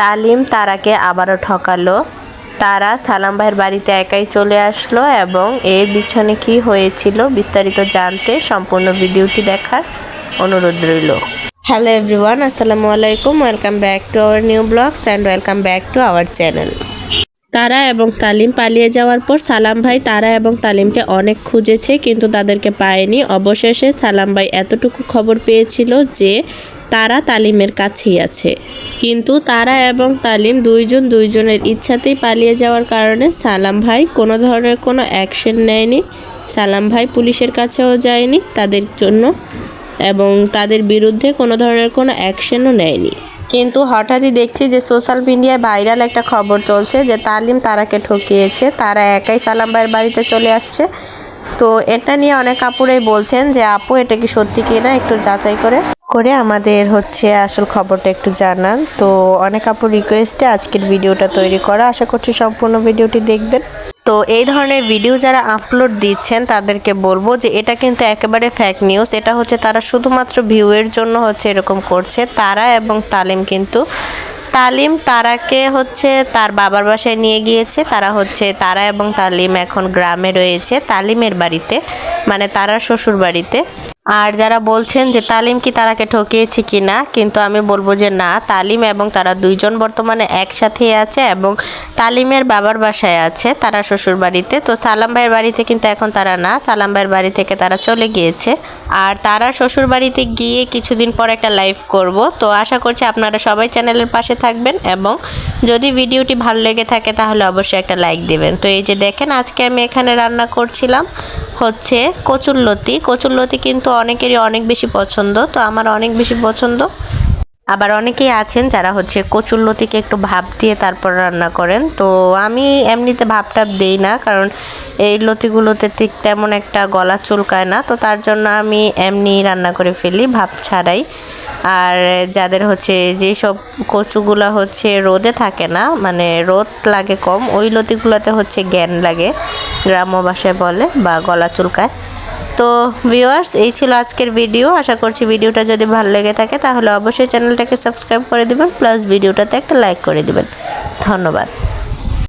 তালিম তারাকে আবারও ঠকালো। তারা সালাম ভাইয়ের বাড়িতে একাই চলে আসলো এবং এর পিছনে কি হয়েছিল বিস্তারিত জানতে সম্পূর্ণ ভিডিওটি দেখার অনুরোধ রইল। হ্যালো এভরিওয়ান আসসালামু আলাইকুম। Welcome back to our new blogs and welcome back to our channel তারা এবং তালিম পালিয়ে যাওয়ার পর সালাম ভাই তারা এবং তালিমকে অনেক খুঁজেছে কিন্তু তাদেরকে পায়নি। অবশেষে সালাম ভাই এতটুকু খবর পেয়েছিল যে তারা তালিমের কাছেই আছে। কিন্তু তারা এবং তালিম দুইজন দুইজনের ইচ্ছাতেই পালিয়ে যাওয়ার কারণে সালাম ভাই কোনো ধরনের কোনো অ্যাকশন নেয়নি। সালাম ভাই পুলিশের কাছেও যায়নি তাদের জন্য এবং তাদের বিরুদ্ধে কোনো ধরনের কোনো অ্যাকশনও নেয়নি। কিন্তু হঠাৎই দেখছি যে সোশ্যাল মিডিয়ায় ভাইরাল একটা খবর চলছে যে তালিম তারাকে ঠকিয়েছে, তারা একাই সালাম ভাইয়ের বাড়িতে চলে আসছে। তো এটা নিয়ে অনেক আপুরাই বলছেন যে, আপু, এটা কি সত্যি কিনা? একটু যাচাই করে। করে আমাদের হচ্ছে আসল খবরটা একটু জানান। তো অনেক আপুর রিকোয়েস্টে আজকের ভিডিওটা তৈরি করা। আশা করছি সম্পূর্ণ ভিডিওটি দেখবেন। তো এই ধরনের ভিডিও যারা আপলোড দিচ্ছেন, তাদেরকে বলব যে, এটা কিন্তু একেবারে ফ্যাক নিউজ এটা হচ্ছে তারা শুধুমাত্র ভিউয়ের জন্য হচ্ছে এরকম করছে। তারা এবং তালিম কিন্তু তালিম তারাকে হচ্ছে? তার বাবার বাসায় নিয়ে গিয়েছে, তারা হচ্ছে তারা এবং তালিম এখন গ্রামে রয়েছে, তালিমের বাড়িতে মানে তারা শ্বশুর বাড়িতে আর যারা বলছেন যে তালিম কি তারাকে ঠকিয়েছে কি না, কিন্তু আমি বলব যে না, তালিম এবং তারা দুইজন বর্তমানে একসাথেই আছে এবং তালিমের বাবার বাসায় আছে, তারা শ্বশুর বাড়িতে। তো সালাম ভাইয়ের বাড়িতে কিন্তু এখন তারা না, সালাম ভাইয়ের বাড়ি থেকে তারা চলে গিয়েছে। আর তারা শ্বশুর বাড়িতে গিয়ে কিছুদিন পর একটা লাইভ করব। তো আশা করছি আপনারা সবাই চ্যানেলের পাশে থাকবেন এবং যদি ভিডিওটি ভালো লেগে থাকে তাহলে অবশ্যই একটা লাইক দেবেন। তো এই যে দেখেন, আজকে আমি এখানে রান্না করছিলাম। হচ্ছে কচুরলতি কচুরলতি কিন্তু অনেকেরই অনেক বেশি পছন্দ, তো আমার অনেক বেশি পছন্দ। আবার অনেকেই আছেন যারা হচ্ছে কচুরলতিকে একটু ভাপ দিয়ে তারপর রান্না করেন, তো আমি এমনিতে ভাপটা দিই না, কারণ এই লতিগুলোতে ঠিক তেমন একটা গলা চুলকায় না, তো তার জন্য আমি এমনি রান্না করে ফেলি, ভাপ ছাড়াই। আর যাদের হচ্ছে যেসব কচুগুলো হচ্ছে রোদে থাকে না মানে রোদ লাগে কম, ওই লতিগুলোতে হচ্ছে জ্ঞান লাগে। গ্রাম্য ভাষায় বলে বা গলা চুলকায়। তো ভিউয়ার্স এই ছিল আজকের ভিডিও আশা করছি ভিডিওটা যদি ভালো লেগে থাকে, তাহলে অবশ্যই চ্যানেলটাকে সাবস্ক্রাইব করে দেবেন প্লাস ভিডিওটাতে একটা লাইক করে দেবেন। ধন্যবাদ।